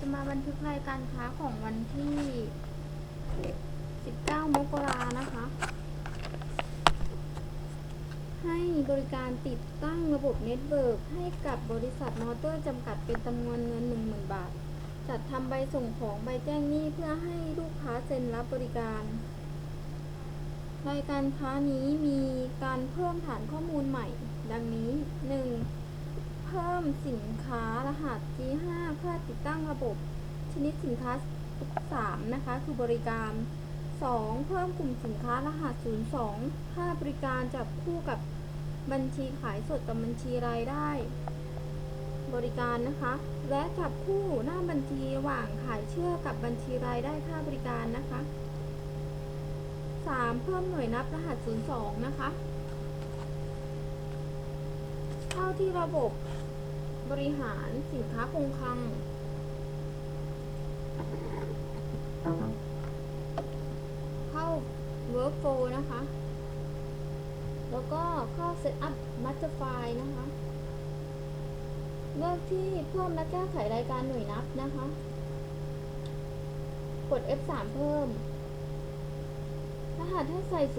จะมาบันทึกรายการค้าของวันที่ 19 มกรานะคะ ให้บริการติดตั้งระบบเน็ตเวิร์กให้กับบริษัทมอเตอร์จำกัดเป็นจำนวนเงิน 10,000 บาท จัดทำใบส่งของใบแจ้งหนี้เพื่อให้ลูกค้าเซ็นรับบริการรายการค้านี้มีการเพิ่มฐานข้อมูลใหม่ ดังนี้ 1. เพิ่มสินค้ารหัส G5 เพื่อติดตั้งระบบชนิดสินค้า3นะคะ คือบริการ 2. เพิ่มกลุ่มสินค้ารหัส 02 ค่าบริการจับคู่กับบัญชีขายสดกับบัญชีรายได้ บริการนะคะ และจับคู่หน้าบัญชีระหว่างขายเชื่อกับบัญชีรายได้ค่าบริการนะคะ 3. เพิ่มหน่วยนับรหัส 02 นะคะ เข้าที่ระบบบริหารสินค้าคงคลังเข้า workflow นะคะ แล้วก็เข้า setup master file นะคะ เลือกที่เพิ่มและแก้ไขรายการหน่วยนับนะคะ กด F3 เพิ่ม รหัสให้ใส่ 02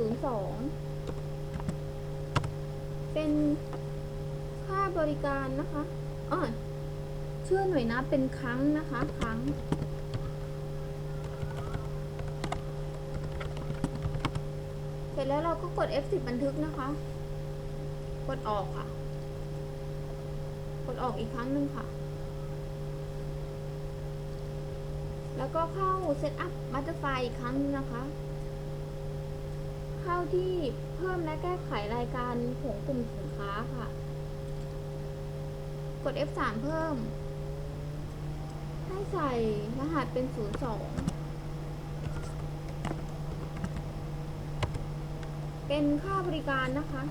เป็น บริการนะคะอ๋อชื่อหน่วยนับเป็นครั้งนะคะครั้งเสร็จแล้วเราก็กด F10 บันทึกนะคะ กดออกค่ะ กดออกอีกครั้งหนึ่งค่ะ แล้วก็เข้า Setup Butterfly อีกครั้งนะคะ เข้าที่เพิ่มและแก้ไขรายการของกลุ่มสินค้าค่ะ ด F3 เพิ่ม ให้ใส่รหัสเป็น 02เป็นค่าบริการนะคะ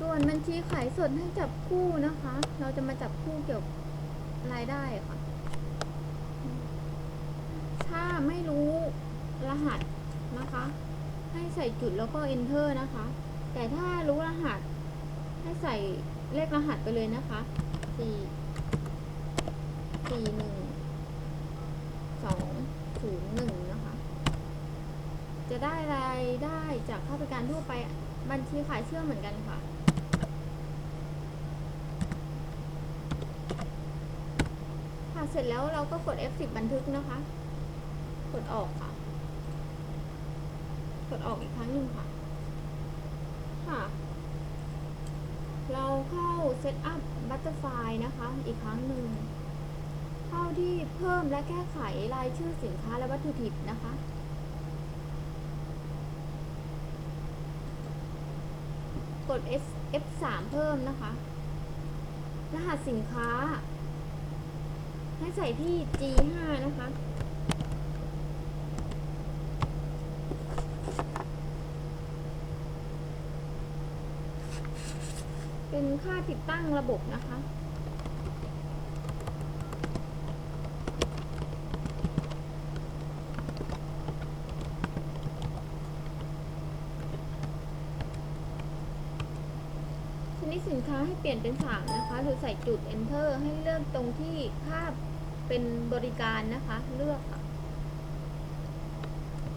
ส่วนบัญชีขายสดให้จับคู่นะคะ เราจะมาจับคู่เกี่ยวกับรายได้ค่ะ ถ้าไม่รู้รหัส นะคะ ให้ใส่จุดแล้วก็ enter นะคะ แต่ถ้ารู้รหัส ให้ใส่เลขรหัสไปเลยนะคะสี่สี่หนึ่งสองศูนย์หนึ่งนะคะ จะได้รายได้จากค่าบริการทั่วไปบัญชีขายเชื่อเหมือนกันค่ะค่ะเสร็จแล้วเราก็กด F10 บันทึกนะคะ กดออกค่ะ ดออกอีกครั้งหนึ่งค่ะ ค่ะ เราเข้า Setup Butterfly นะคะ อีกครั้งหนึ่ง เข้าที่เพิ่มและแก้ไขรายชื่อสินค้าและวัตถุดิบนะคะกด S F3 เพิ่มนะคะ รหัสสินค้า ให้ใส่ที่ G5 นะคะ เป็นค่าติดตั้งระบบนะคะ ชนิดสินค้าให้เปลี่ยนเป็น3นะคะหรือใส่จุด enter ให้เลือกตรงที่ภาพเป็นบริการนะคะ เลือกค่ะ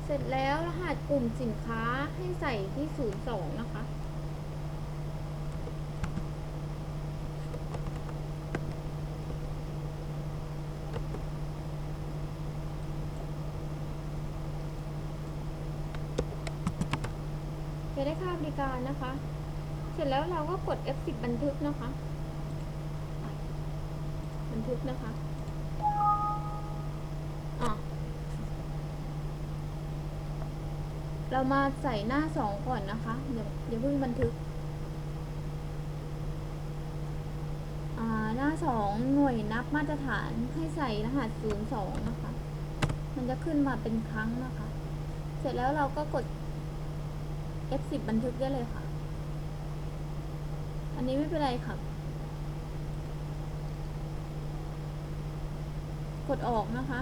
เสร็จแล้วรหัสกลุ่มสินค้าให้ใส่ที่ 02 นะคะ จะได้ค่าบริการนะคะ เสร็จแล้วเราก็กด F10 บันทึกนะคะ บันทึกนะคะเรามาใส่หน้าสองก่อนนะคะเดี๋ยวเดี๋ยวเพิ่งบันทึกหน้าสองหน่วยนับมาตรฐานให้ใส่รหัส 02 นะคะ มันจะขึ้นมาเป็นครั้งนะคะ เสร็จแล้วเราก็กด F10 บันทึกได้เลยค่ะ อันนี้ไม่เป็นไรค่ะ กดออกนะคะ